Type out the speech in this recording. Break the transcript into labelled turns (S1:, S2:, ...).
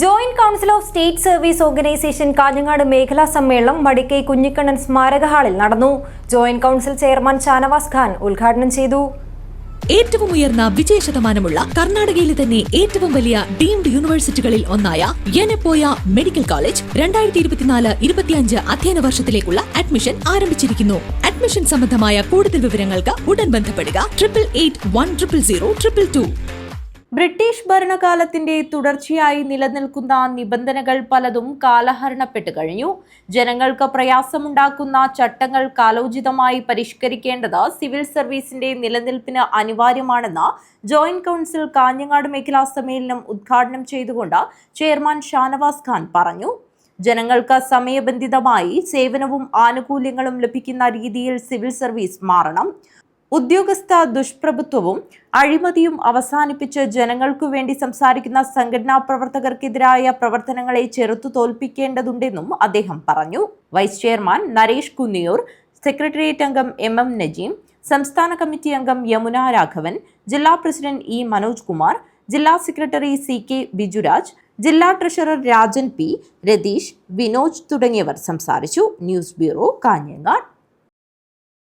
S1: Joint council of state service organisation Kanhangad മേഖലാ സമ്മേളനം മടിക്കൈ കുഞ്ഞിക്കണ്ണൻ സ്മാരക ഹാളിൽ നടന്നു joint council chairman Shanavas Khan ഉദ്ഘാടനം ചെയ്തു.
S2: ഏറ്റവും ഉയർന്ന വിജയ ശതമാനമുള്ള കർണാടകയിലെ തന്നെ ഏറ്റവും വലിയ ഡീംഡ് യൂണിവേഴ്സിറ്റികളിൽ ഒന്നായ യനപ്പോയ മെഡിക്കൽ കോളേജ് രണ്ടായിരത്തി ഇരുപത്തിനാല് ഇരുപത്തിയഞ്ച് അധ്യയന വർഷത്തിലേക്കുള്ള അഡ്മിഷൻ ആരംഭിച്ചിരിക്കുന്നു. അഡ്മിഷൻ സംബന്ധമായ കൂടുതൽ വിവരങ്ങൾക്ക് ഉടൻ ബന്ധപ്പെടുക. Triple eight one triple zero triple two
S3: British ഭരണകാലത്തിന്റെ തുടർച്ചയായി നിലനിൽക്കുന്ന നിബന്ധനകൾ പലതും കാലഹരണപ്പെട്ട് കഴിഞ്ഞു. ജനങ്ങൾക്ക് പ്രയാസമുണ്ടാക്കുന്ന ചട്ടങ്ങൾ കാലോചിതമായി പരിഷ്കരിക്കേണ്ടത് സിവിൽ സർവീസിന്റെ നിലനിൽപ്പിന് അനിവാര്യമാണെന്ന് ജോയിന്റ് കൗൺസിൽ കാഞ്ഞങ്ങാട് മേഖലാ സമ്മേളനം ഉദ്ഘാടനം ചെയ്തുകൊണ്ട് ചെയർമാൻ ഷാനവാസ് ഖാൻ പറഞ്ഞു. ജനങ്ങൾക്ക് സമയബന്ധിതമായി സേവനവും ആനുകൂല്യങ്ങളും ലഭിക്കുന്ന രീതിയിൽ സിവിൽ സർവീസ് മാറണം. ഉദ്യോഗസ്ഥ ദുഷ്പ്രഭുത്വവും അഴിമതിയും അവസാനിപ്പിച്ച് ജനങ്ങൾക്കു വേണ്ടി സംസാരിക്കുന്ന സംഘടനാ പ്രവർത്തകർക്കെതിരായ പ്രവർത്തനങ്ങളെ ചെറുത്തു തോൽപ്പിക്കേണ്ടതുണ്ടെന്നും അദ്ദേഹം പറഞ്ഞു. Vice chairman Naresh Kunniyur secretariat അംഗം എം എം നജീം സംസ്ഥാന കമ്മിറ്റി അംഗം യമുന രാഘവൻ ജില്ലാ പ്രസിഡന്റ് ഇ മനോജ് കുമാർ ജില്ലാ സെക്രട്ടറി സി കെ ബിജുരാജ് ജില്ലാ ട്രഷറർ രാജൻ പി രതീഷ് വിനോജ് തുടങ്ങിയവർ സംസാരിച്ചു. News bureau Kanhangad.